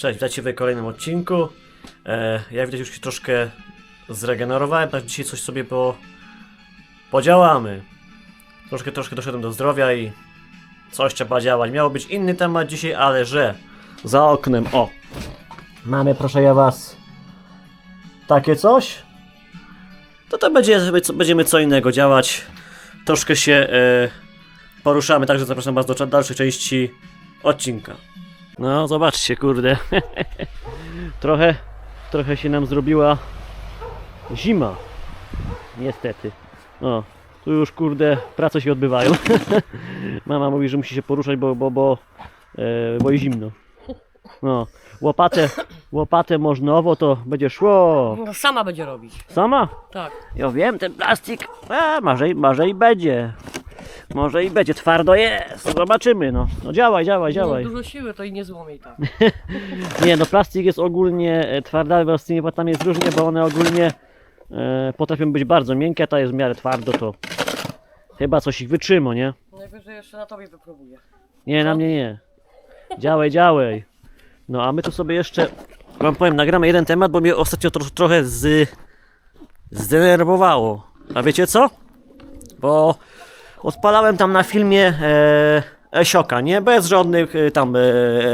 Cześć, witajcie w kolejnym odcinku. E, jak widać już się troszkę zregenerowałem, tak dzisiaj coś sobie po... podziałamy. Troszkę, troszkę doszedłem do zdrowia i coś trzeba działać. Miało być inny temat dzisiaj, ale że za oknem, o, mamy proszę ja was takie coś, to to będzie, będziemy co innego działać. Troszkę się e, poruszamy, także zapraszam was do dalszej części odcinka. No, zobaczcie, kurde. trochę, trochę się nam zrobiła zima. Niestety. O, tu już, kurde, prace się odbywają. Mama mówi, że musi się poruszać, bo, bo, bo, e, bo jest zimno. No, łopatę, łopatę możnowo to będzie szło. No, sama będzie robić. Sama? Tak. Ja wiem, ten plastik, a, i- może i będzie. Może i będzie, twardo jest, zobaczymy, no. No działaj, działaj, działaj. No, dużo siły to i nie złomie i tak. Nie, no plastik jest ogólnie e, twardawy, a z tymi watami jest różnie, bo one ogólnie e, potrafią być bardzo miękkie, a ta jest w miarę twardo, to chyba coś ich wytrzyma, nie? Najwyżej jeszcze na tobie wypróbuję. Nie, na mnie nie. Działaj, działaj. No a my tu sobie jeszcze, wam powiem, nagramy jeden temat, bo mnie ostatnio tro, trochę z, zdenerwowało. A wiecie co? Bo odpalałem tam na filmie e, Esioka, nie? Bez żadnych e, tam e,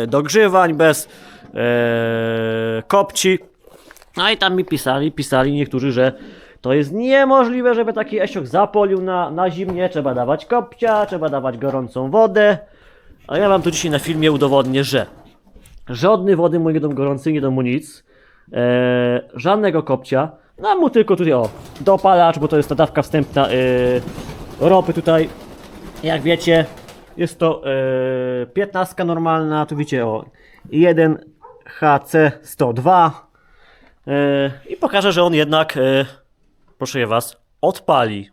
dogrzywań, bez e, kopci. No i tam mi pisali, pisali niektórzy, że to jest niemożliwe, żeby taki Esiok zapolił na, na zimnie, trzeba dawać kopcia, trzeba dawać gorącą wodę. A ja wam tu dzisiaj na filmie udowodnię, że żadnej wody mu nie dam gorącej, nie dam mu nic, e, żadnego kopcia, dam mu tylko tutaj o, dopalacz, bo to jest ta dawka wstępna e, ropy tutaj, jak wiecie, jest to e, 15 normalna, tu widzicie o, 1 HC102 e, i pokażę, że on jednak, e, proszę was, odpali.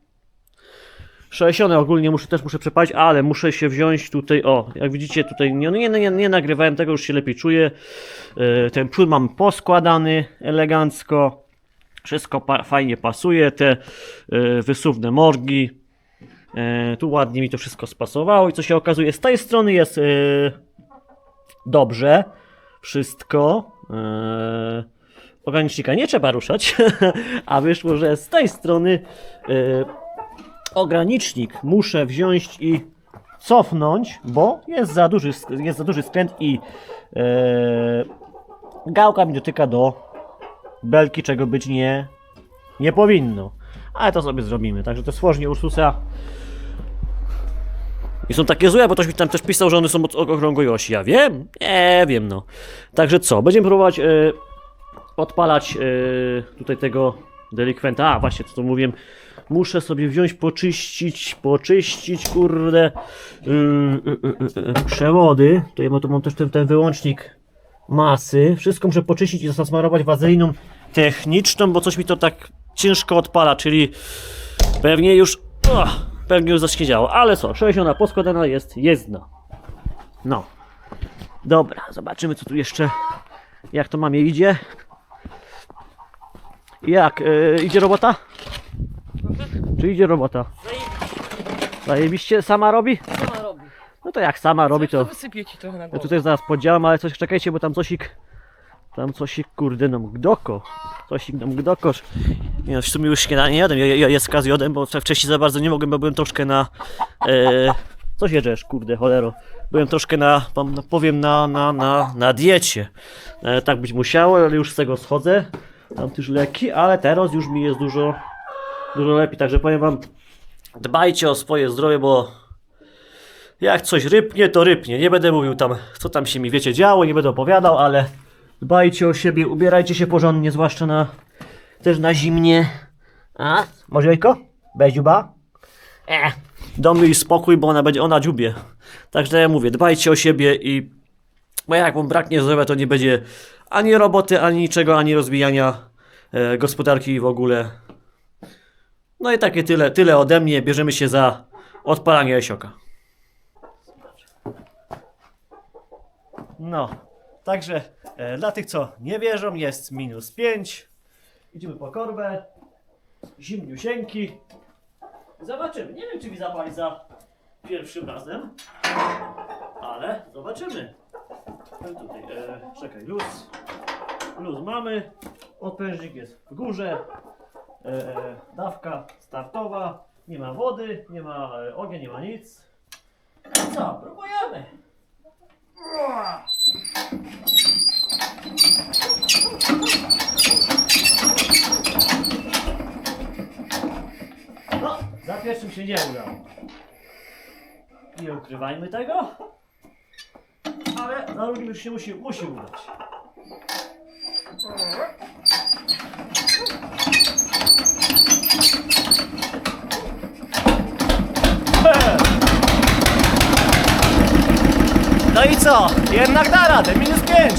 60 ogólnie muszę, też muszę przepalić, ale muszę się wziąć tutaj, o, jak widzicie tutaj, nie, nie, nie, nie nagrywałem tego, już się lepiej czuję. Ten przód mam poskładany elegancko, wszystko pa, fajnie pasuje, te wysuwne morgi. E, Tu ładnie mi to wszystko spasowało i co się okazuje, z tej strony jest e, dobrze, wszystko. E, Ogranicznika nie trzeba ruszać, a wyszło, że z tej strony ogranicznik muszę wziąć i cofnąć, bo jest za duży, jest za duży skręt i gałka mi dotyka do belki, czego być nie, nie powinno. Ale to sobie zrobimy. Także to stworzenie Ursusa i są takie złe, bo ktoś mi tam też pisał, że one są od okrągłej osi. Ja wiem? Nie wiem, no. Także co? Będziemy próbować e, odpalać e, tutaj tego delikwenta. A, właśnie, co to mówiłem. Muszę sobie wziąć, poczyścić, poczyścić, kurde, yy, yy, yy, yy, przewody. Tutaj mam, tu mam też ten, ten wyłącznik masy. Wszystko muszę poczyścić i zasmarować wazeliną techniczną, bo coś mi to tak ciężko odpala, czyli pewnie już, pewnie już zaświedziało. Ale co, 60 poskładana jest, jezdna. No. Dobra, zobaczymy co tu jeszcze, jak to mamie idzie. Jak, yy, idzie robota? Czy idzie robota? Zajebiście sama robi? Sama robi. No to jak sama robi To wysypię ci trochę na Ja głowę. tutaj zaraz podziałam, ale coś czekajcie, bo tam cosik... Tam cosik kurde nam gdoko. Cosik nam gdokosz. Nie no, w sumie już śniadanie jadłem, ja, ja jest z jodem, bo wcześniej za bardzo nie mogłem, bo byłem troszkę na... E, co się drzesz, kurde, cholero. Byłem troszkę na, wam powiem, na, na, na, na diecie. E, tak być musiało, ale już z tego schodzę. Tam też leki, ale teraz już mi jest dużo, dużo lepiej. Także powiem wam, dbajcie o swoje zdrowie, bo jak coś rypnie, to rypnie. Nie będę mówił tam, co tam się mi wiecie działo, nie będę opowiadał, ale dbajcie o siebie, ubierajcie się porządnie, zwłaszcza na też na zimnie. A? Może jajko? Bez dziuba? E, dom jej spokój, bo ona będzie, ona dziubie. Także ja mówię, dbajcie o siebie i bo jak wam braknie zdrowia, to nie będzie ani roboty, ani niczego, ani rozwijania e, gospodarki w ogóle. No i takie tyle, tyle ode mnie. Bierzemy się za odpalanie jesioka. No, także e, dla tych, co nie wierzą, jest minus 5. Idziemy po korbę. Zimniusieńki. Zobaczymy. Nie wiem, czy mi zapali za pierwszym razem, ale zobaczymy. No tutaj, e, czekaj, luz. Luz mamy. Odprężnik jest w górze. E, dawka startowa. Nie ma wody, nie ma e, ognia, nie ma nic. No co, próbujemy. No, za pierwszym się nie udało. Nie ukrywajmy tego. Ale za drugim już się musi, musi udać. No i co? Jednak da radę, minus 5.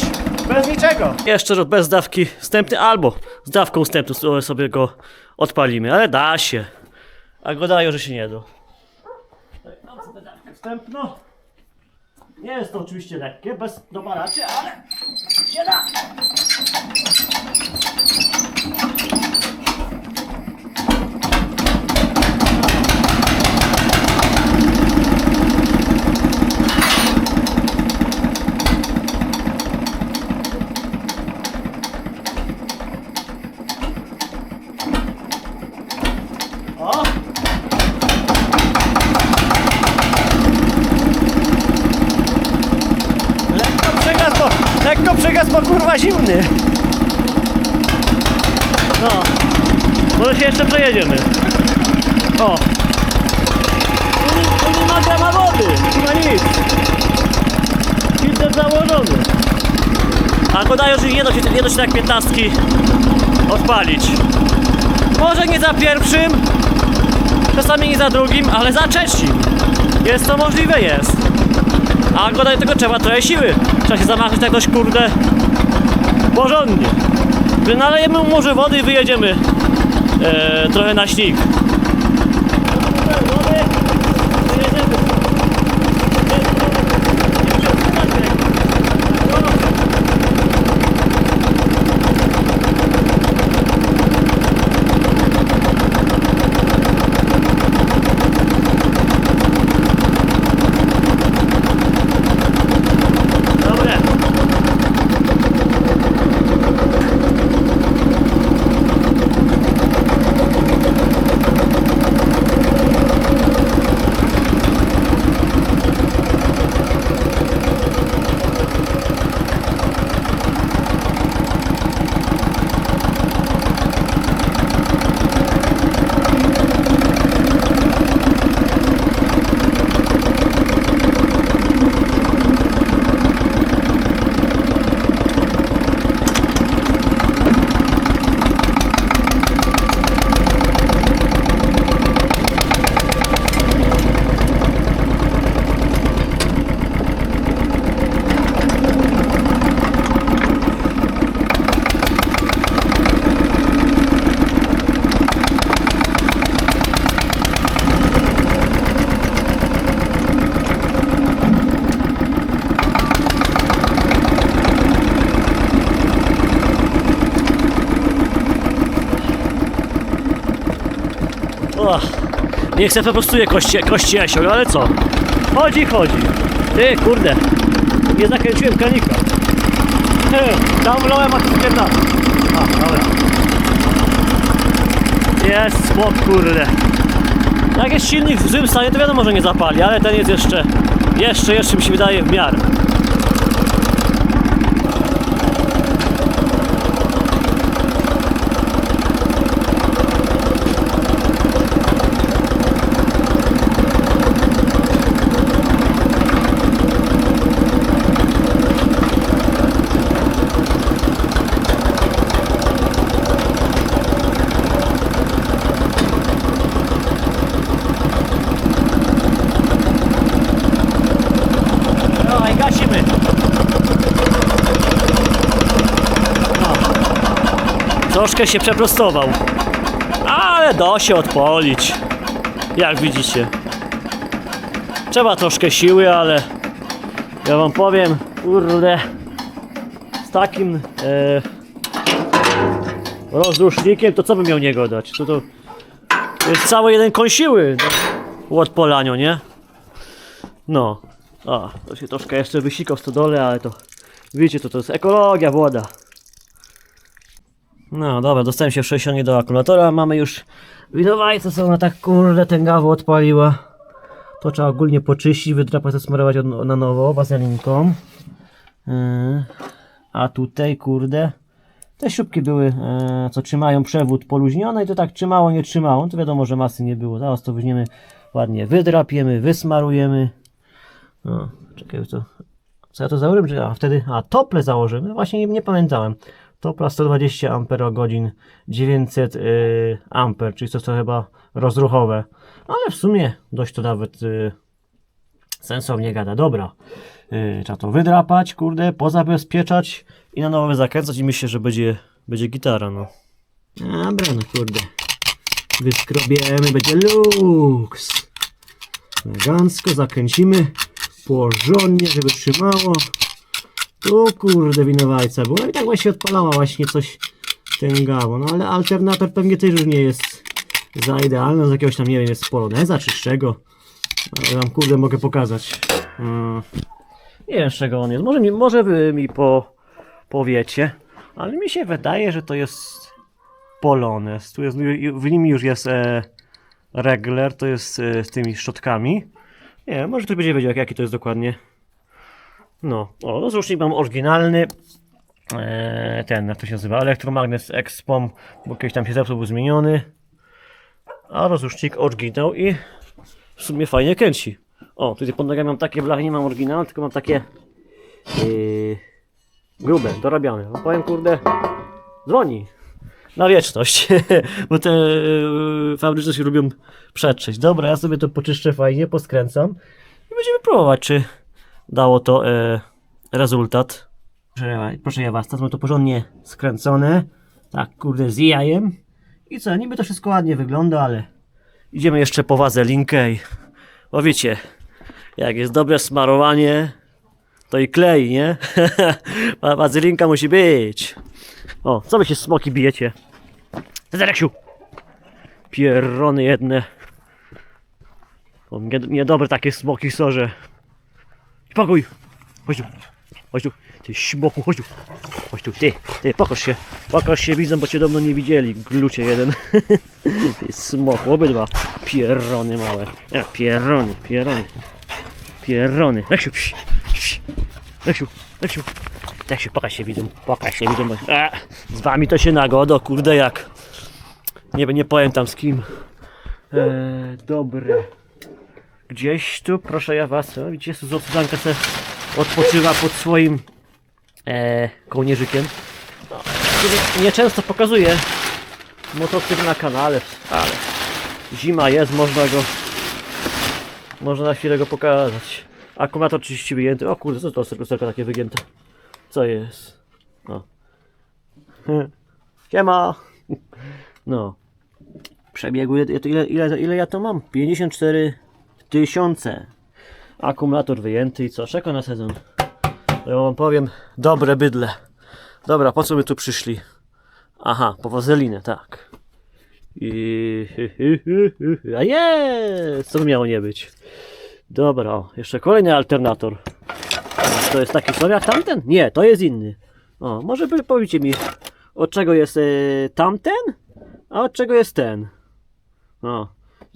Bez niczego. Jeszcze bez dawki wstępnej, albo z dawką wstępną sobie go odpalimy, ale da się. A go dają, że się nie da. Mam sobie dawkę wstępną. Nie jest to oczywiście lekkie, bez dopalaczy, ale się da. O! Lekko przegas, bo, lekko przegas, bo kurwa zimny. No. Może się jeszcze przejedziemy. O. Tu nie, nie ma grama wody. Nie ma nic. Filtr założony. A go dają, że da się, da się tak piętnastki odpalić. Może nie za pierwszym, czasami nie za drugim, ale za trzecim. Jest to możliwe, jest. A go do tego trzeba trochę siły. Trzeba się zamachnąć tak dość kurde porządnie. Gdy nalejemy mu może wody i wyjedziemy e, trochę na śnik. Wody, wyjedziemy. Dobre. O, nie chcę po prostu je kości, kości Jasio, ale co? Chodzi, chodzi. Ty, kurde. Nie zakręciłem kranika. He, Tam wlałem, a tu spierdam. A, dobra. Jest smok, kurde. Jak jest silnik w złym stanie, to wiadomo, że nie zapali, ale ten jest jeszcze, jeszcze, jeszcze mi się wydaje w miarę. No i gasimy. No. Troszkę się przeprostował. Ale da się odpolić. Jak widzicie. Trzeba troszkę siły, ale ja wam powiem, kurde, z takim e, rozrusznikiem, to co bym miał niego dać? To, to jest cały jeden koń siły do odpolania, nie? No. A, to się troszkę jeszcze wysikał w stodole, ale to Wiecie, to to jest ekologia, woda. No dobra, dostałem się w 60 do akumulatora. Mamy już winowajce, co ona tak kurde ten gawu odpaliła. To trzeba ogólnie poczyścić, wydrapać, zasmarować od, na nowo wazelinką. Yy. A tutaj kurde te śrubki były, e, co trzymają przewód poluźnione i to tak trzymało, nie trzymało. To wiadomo, że masy nie było. Zaraz to weźmiemy ładnie, wydrapiemy, wysmarujemy. No, czekaj, co, co ja to założyłem? A wtedy, a tople założymy? No właśnie nie, nie pamiętałem. Topla 120 amperogodzin, 900 y, amper, czyli to, to chyba rozruchowe. Ale w sumie dość to nawet y, sensownie gada. Dobra, y, trzeba to wydrapać, kurde, pozabezpieczać i na nowe zakręcać i myślę, że będzie, będzie gitara, no. Dobra, no kurde. Wyskrobiemy, będzie luks. Elegancko zakręcimy porządnie, żeby trzymało. Tu kurde winowajca była i tak właśnie odpalała właśnie coś tęgało. No ale alternator pewnie też już nie jest za idealny, z jakiegoś tam nie wiem, jest poloneza czy z czego. Ale wam kurde mogę pokazać. Mm. Nie wiem z czego on jest. Może mi, może wy mi po, powiecie, ale mi się wydaje, że to jest polonez. Tu jest, w nim już jest e, regler, to jest e, z tymi szczotkami. Nie może ktoś będzie wiedział jaki to jest dokładnie. No, o, rozrusznik mam oryginalny. Eee, ten, jak to się nazywa? Elektromagnes Expom, bo kiedyś tam się zepsuł, był zmieniony. A rozrusznik oryginał i w sumie fajnie kręci. O, tutaj pod nogami mam takie blachy, nie mam oryginał, tylko mam takie yy, grube, dorabiane. No powiem kurde, dzwoni na wieczność, bo te yy, fabryce się lubią przetrzeć. Dobra, ja sobie to poczyszczę fajnie, poskręcam i będziemy próbować, czy dało to e, rezultat. Proszę, ja was, mam to porządnie skręcone. Tak, kurde, z jajem. I co, niby to wszystko ładnie wygląda, ale idziemy jeszcze po wazelinkę i bo wiecie, jak jest dobre smarowanie, to i klei, nie? Wa- Wazelinka musi być. O, co wy się smoki bijecie? Zereksiu! Pierrony jedne. O, nie- niedobre takie smoki są, Spokój! Chodź tu, chodź tu, ty śmoku, chodź tu, chodź tu, ty, ty, pokaż się, pokaż się widzą, bo cię dawno nie widzieli, glucie jeden. ty smoku, obydwa, pierrony małe, ja, pierrony, pierrony, pierrony, Leksiu, psi, psi, Leksiu, Leksiu, Leksiu, pokaż się widzą, pokaż się widzą, bo... Z wami to się nagodo, kurde jak, nie, nie powiem tam z kim. Eee, dobre. Gdzieś tu, proszę ja was, o, widzicie, Suzanka se odpoczywa pod swoim e, kołnierzykiem. No, który nieczęsto pokazuje motocykl na kanale, ale zima jest, można go można na chwilę go pokazać. Akumulator oczywiście wygięty. O kurde, co to lusterko takie wygięte? Co jest? O. Siema! No. Przebiegu, ile, ile, ile, ile ja to mam? 54 tysiące. Akumulator wyjęty i co? Czeka na sezon. Ja wam powiem, dobre bydle. Dobra, po co my tu przyszli? Aha, po wazelinę, tak. I... A jest! Co by miało nie być? Dobra, o, jeszcze kolejny alternator. To jest taki sam jak tamten? Nie, to jest inny. O, może powiecie mi, od czego jest e, tamten, a od czego jest ten? O,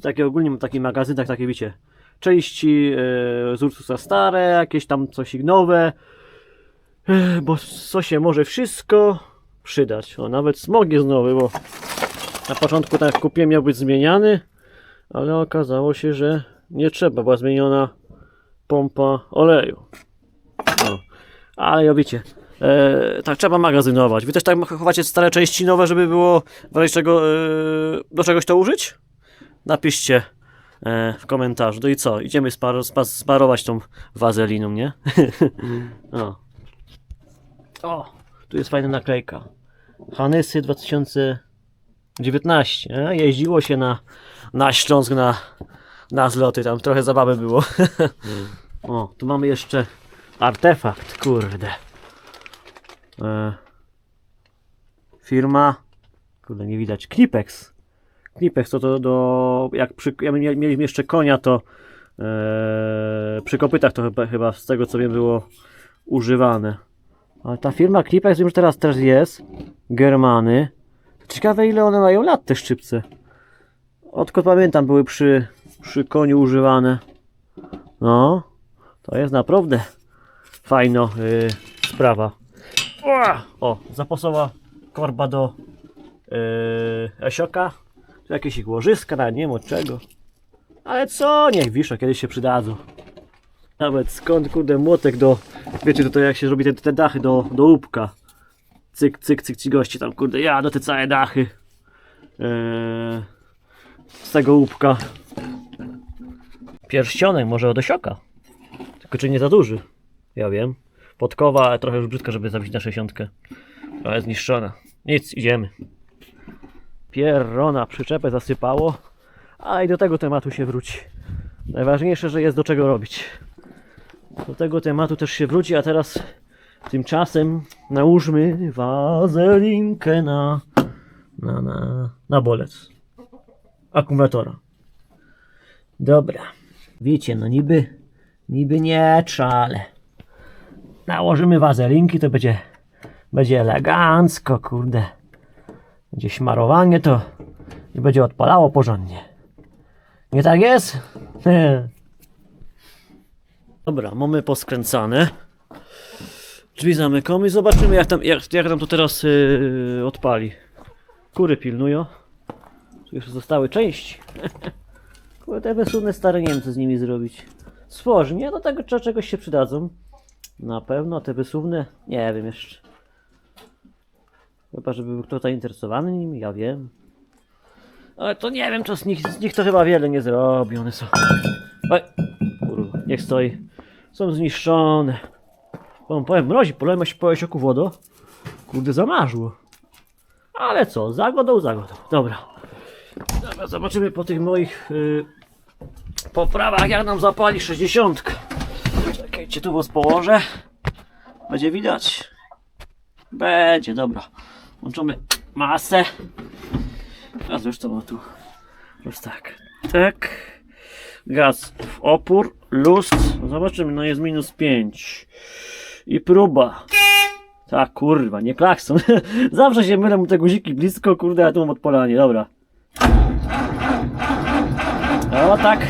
takie ogólnie mam taki magazyn, tak takie wiecie, części e, z Ursusa stare, jakieś tam coś nowe, e, bo co się może wszystko przydać. O, nawet smog jest nowy, bo na początku tak jak kupiłem miał być zmieniany, ale okazało się, że nie trzeba, była zmieniona pompa oleju. Ale ja wiecie, e, tak trzeba magazynować. Wy też tak chowacie stare części nowe, żeby było w razie czego e, do czegoś to użyć? Napiszcie w komentarzu. No i co? Idziemy sparo, spa, sparować tą wazeliną, nie? o. o, tu jest fajna naklejka. Hanysy 2019. E? Jeździło się na, na Śląsk na, na zloty, tam trochę zabawy było. o, tu mamy jeszcze artefakt, kurde. E, firma, kurde nie widać, Knipex. Knipex to, to do, jak przy, ja mieliśmy jeszcze konia, to e, przy kopytach to chyba, chyba z tego co wiem było używane. Ale ta firma Klipex już teraz też jest. Germany. Ciekawe ile one mają lat te szczypce. Odkąd pamiętam były przy, przy koniu używane. No. To jest naprawdę fajno y, sprawa. O, zapasowa korba do yy, Esioka. Jakieś ich łożyska, nawet nie od czego. Ale co, niech wiszą, kiedyś się przydadzą. Nawet skąd kurde młotek do... Wiecie to jak się robi te, te dachy do, do łupka. Cyk, cyk, cyk, ci goście tam kurde jadą te całe dachy. Yy, z tego łupka. Pierścionek może od Esioka. Tylko czy nie za duży? Ja wiem. Podkowa, trochę już brzydka, żeby zabić na 60. Ale zniszczona. Nic, idziemy. Pierrona, przyczepę zasypało, a i do tego tematu się wróci. Najważniejsze, że jest do czego robić. Do tego tematu też się wróci, a teraz tymczasem nałóżmy wazelinkę na, na, na, na bolec akumulatora. Dobra. Wiecie, no niby, niby nie czale. Nałożymy wazelinki, to będzie, będzie elegancko, kurde. Będzie szmarowanie, to i będzie odpalało porządnie. Nie tak jest? Dobra, mamy poskręcane. Drzwi zamykamy i zobaczymy jak tam, jak, jak nam to teraz yy, odpali. Kury pilnują. Tu jeszcze zostały części. Kurde, te wysłane stare nie co z nimi zrobić. Stworznie, do tego cze- czegoś się przydadzą. Na pewno te wysuwne, nie wiem jeszcze. Chyba, żeby był ktoś zainteresowany nimi, ja wiem. Ale to nie wiem, czy z nich, z nich to chyba wiele nie zrobi, one są... Oj, kurwa, niech stoi. Są zniszczone. Powiem, powiem mrozi, polejmy się po jesioku wodą. Kurde, zamarzło. Ale co, zagodą, zagodą. Dobra. Dobra, zobaczymy po tych moich y, poprawach, jak nam zapali 60. Czekajcie, tu was położę. Będzie widać. Będzie, dobra. Włączymy masę. A zresztą no tu. Już tak. Tak. Gaz w opór. Luz. Zobaczymy, no jest minus 5. I próba. Tak, kurwa, nie klakson. Zawsze się mylę mu te guziki blisko, kurde, a tu mam odpalanie. Dobra. O tak.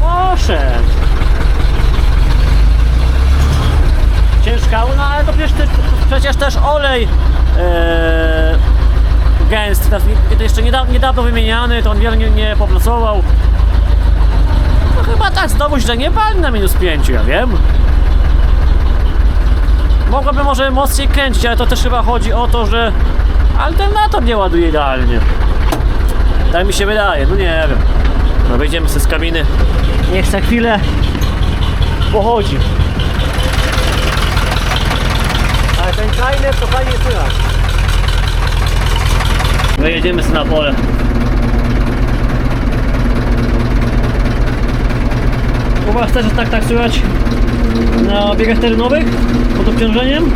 Poszedł. No ale to przecież, ty, przecież też olej e, gęsty, to jeszcze niedawno, niedawno wymieniany, to on wiele nie, nie popracował. No chyba tak znowu źle nie pali na minus 5, ja wiem. Mogłoby może mocniej kręcić, ale to też chyba chodzi o to, że alternator nie ładuje idealnie. Tak mi się wydaje, no nie wiem. No wyjdziemy sobie z kabiny. Niech za chwilę pochodzi. Timer to fajnie słychać. My jedziemy sobie na pole. U Was też tak, tak słychać na biegach terenowych pod obciążeniem?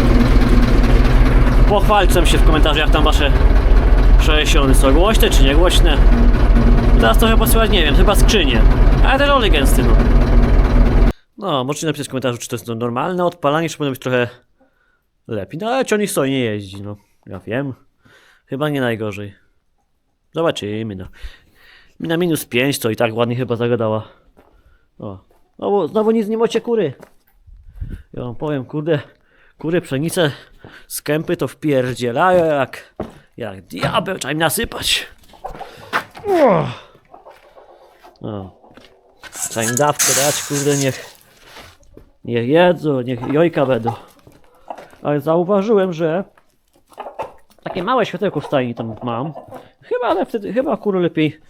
Pochwalcie się w komentarzu jak tam Wasze przesiony są głośne czy niegłośne. Teraz to chyba słychać, nie wiem, chyba skrzynie. Ale ten olej gęsty, no. No, możecie napisać w komentarzu, czy to jest normalne odpalanie, czy powinno być trochę lepiej. No ale ciągnik stoi, nie jeździ, no. Ja wiem. Chyba nie najgorzej. Zobaczymy, no. Na minus 5 to i tak ładnie chyba zagadała. O. Znowu, znowu nic nie macie kury. Ja wam powiem, kurde, kury pszenice z kępy to wpierdzielają jak, jak diabeł, trzeba im nasypać. O. O. Trzeba im dawkę dać, kurde, niech, niech jedzą, niech jojka będą. Ale zauważyłem, że takie małe światełko w stajni tam mam. Chyba, ale wtedy, chyba kury lepiej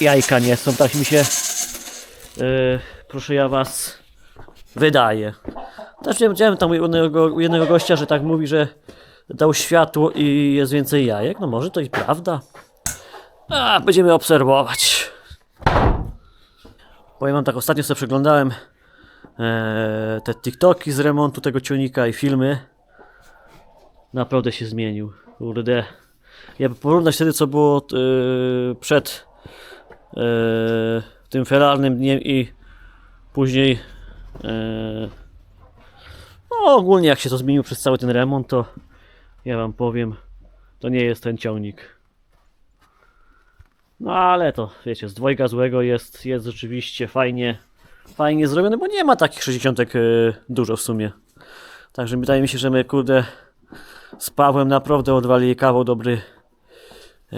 jajka nie są, tak mi się, yy, proszę ja was, wydaje. Też nie widziałem tam jednego, jednego gościa, że tak mówi, że dał światło i jest więcej jajek. No może to i prawda. A, będziemy obserwować. Powiem wam tak, ostatnio sobie przeglądałem te TikToki z remontu tego ciągnika i filmy. Naprawdę się zmienił. Kurde. Jakby porównać wtedy, co było e, przed e, tym feralnym dniem i później e, no ogólnie jak się to zmienił przez cały ten remont, to ja wam powiem, to nie jest ten ciągnik. No ale to, wiecie, z dwojga złego jest, jest rzeczywiście fajnie, fajnie zrobione, bo nie ma takich 60 e, dużo w sumie. Także wydaje mi się, że my kurde z Pawłem naprawdę odwalili kawał dobry e,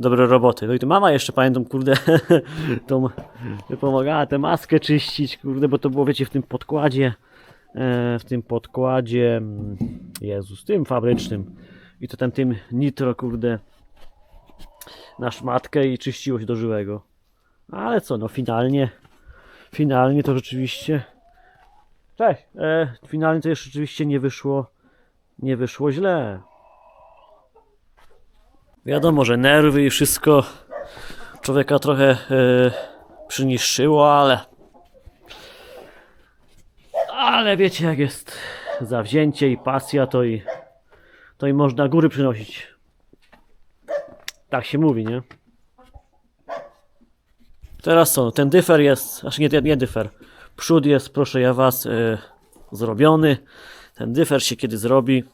dobre roboty. No i tu mama jeszcze pamiętam, kurde, tą pomagała tę maskę czyścić, kurde, bo to było, wiecie, w tym podkładzie, e, w tym podkładzie, mm, Jezus, tym fabrycznym i to tam tym nitro, kurde, na szmatkę i czyściło się do żyłego. Ale co, no finalnie, finalnie to rzeczywiście, cześć, e, finalnie to jeszcze rzeczywiście nie wyszło, nie wyszło źle. Wiadomo, że nerwy i wszystko człowieka trochę e, przyniszczyło, ale. Ale wiecie, jak jest zawzięcie i pasja, to i, to i można góry przynosić. Tak się mówi, nie? Teraz co? Ten dyfer jest. Znaczy nie, nie dyfer. Przód jest, proszę ja was, e, zrobiony. Ten dyfer się kiedy zrobi,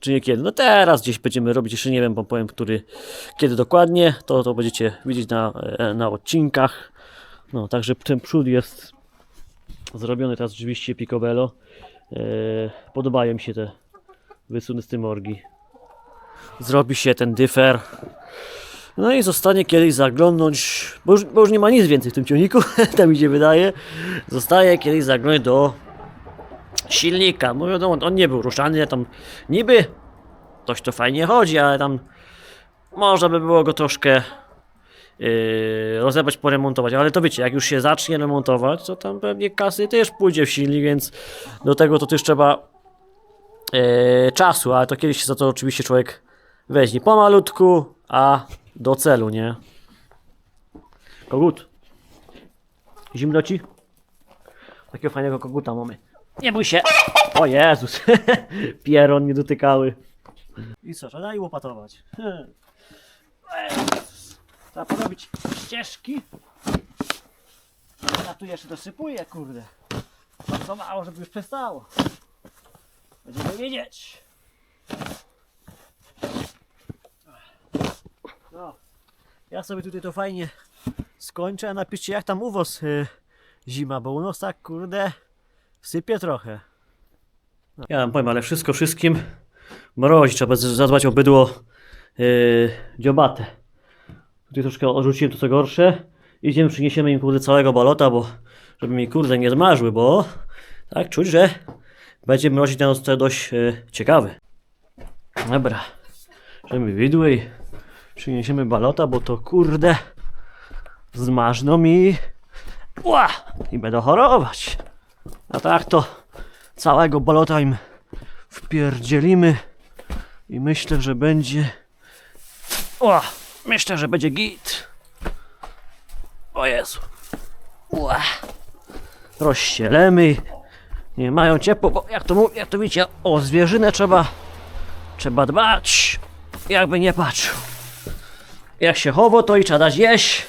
czy nie kiedy? No teraz gdzieś będziemy robić, jeszcze nie wiem, bo powiem, który, kiedy dokładnie, to, to będziecie widzieć na, e, na odcinkach. No, także ten przód jest zrobiony teraz rzeczywiście picobello. E, podobają mi się te wysuny z tym orgi. Zrobi się ten dyfer. No i zostanie kiedyś zaglądnąć, bo już, bo już nie ma nic więcej w tym ciągniku, tak mi się wydaje. Zostaje kiedyś zaglądać do silnika. Mówią, no, on nie był ruszany, tam niby coś to fajnie chodzi, ale tam można by było go troszkę yy, rozebrać, poremontować. Ale to wiecie, jak już się zacznie remontować, to tam pewnie kasy też pójdzie w silnik, więc do tego to też trzeba yy, czasu, ale to kiedyś się za to oczywiście człowiek weźmie pomalutku, a do celu, nie? Kogut. Zimno ci? Takiego fajnego koguta mamy. Nie bój się! O Jezus! Pieron nie dotykały. I co, trzeba i łopatować. Trzeba porobić ścieżki. Ja tu jeszcze dosypuję, kurde. Bardzo mało, żeby już przestało. Będziemy wiedzieć. No. Ja sobie tutaj to fajnie skończę, a napiszcie jak tam u was y, zima, bo u nas tak kurde sypie trochę. No. Ja wam powiem, ale wszystko wszystkim mrozi, trzeba zadbać o bydło yy. Tutaj troszkę odrzuciłem to co gorsze. Idziemy, przyniesiemy im kurde całego balota, bo żeby mi kurde nie zmarzły, bo tak czuć, że będzie mrozić na to dość yy, ciekawy. Dobra, żeby widły przyniesiemy balota, bo to kurde zmarzną mi Ła! i będą chorować. A tak to całego balota im wpierdzielimy i myślę, że będzie o, myślę, że będzie git. O Jezu. Ła. Rozścielemy. Nie mają ciepło, bo jak to, mów- jak to widzicie, o zwierzynę trzeba trzeba dbać. Jakby nie patrzył. Jak się chowo, to i trzeba dać jeść.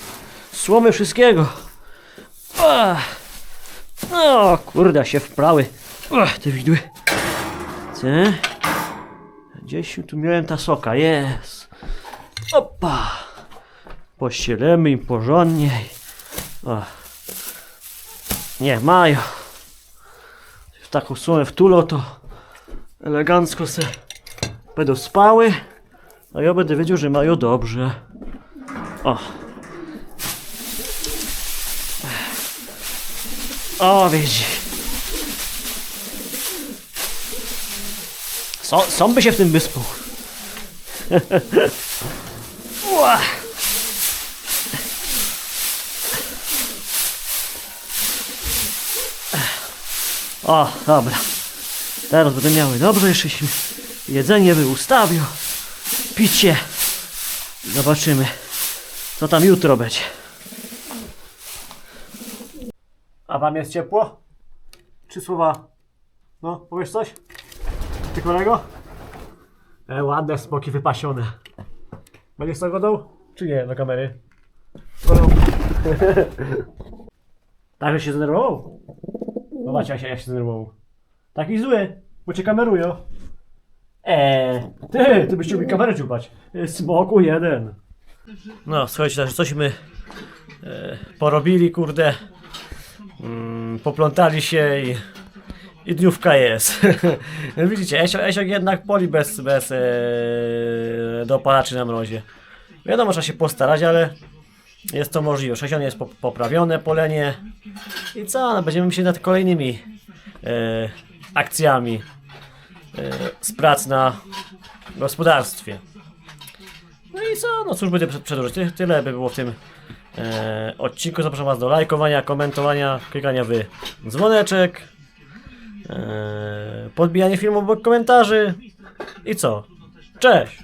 Słomy wszystkiego. O, kurde, się wprały. Te widły. Co? Gdzieś tu miałem ta soka, jest. Opa. Pościelemy im porządniej. O. Niech mają. W taką słomę wtulą to elegancko se będą spały. A ja będę wiedział, że mają dobrze. O. O, widzi. Są, są by się w tym wyspał. O, dobra. Teraz będę miały dobrze, jeszcze jedzenie by ustawił. Picie. Zobaczymy, co tam jutro będzie. A wam jest ciepło? Trzy słowa. No, powiesz coś? Ty kolego? E, ładne smoki wypasione. Będziesz to godą? Czy nie, do kamery? Godą. tak, że się zdenerwował? Zobacz, jak się, jak się zdenerwował. Taki zły, bo cię kamerują. Eee, ty, ty byś chciał mi kamerę ciupać. E, Smoku jeden. No, słuchajcie, także cośmy e, porobili, kurde. Mm, poplątali się i, i dniówka jest. Widzicie, Esio, jednak poli bez, bez e, dopalaczy na mrozie. Wiadomo, trzeba się postarać, ale jest to możliwe. Szesion jest pop- poprawione, polenie. I co? No, będziemy myśleć nad kolejnymi e, akcjami z prac na gospodarstwie. No i co? No cóż będę przed- przedłużyć. Ty, tyle by było w tym e, odcinku. Zapraszam Was do lajkowania, komentowania, klikania w dzwoneczek, e, podbijanie filmu obok komentarzy. I co? Cześć!